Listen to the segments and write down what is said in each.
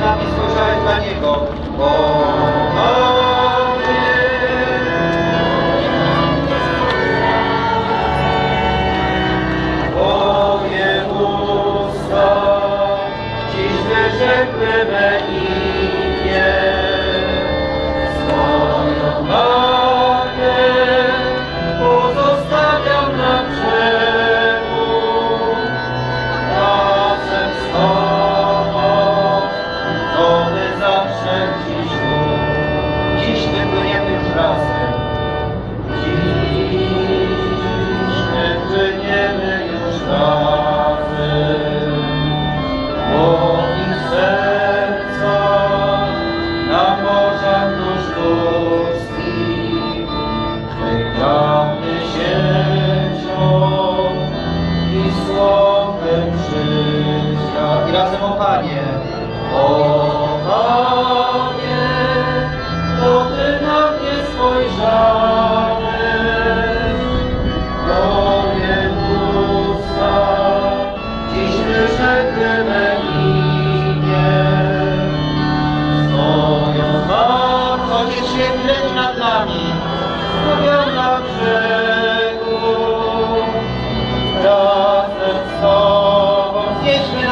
nami spojrzałeś dla Niego. O, Chrystusa i razem o Panie. O Panie.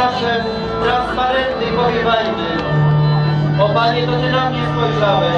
zawsze transparentny i powiewajny. O Panie, to Ty na mnie spojrzałeś.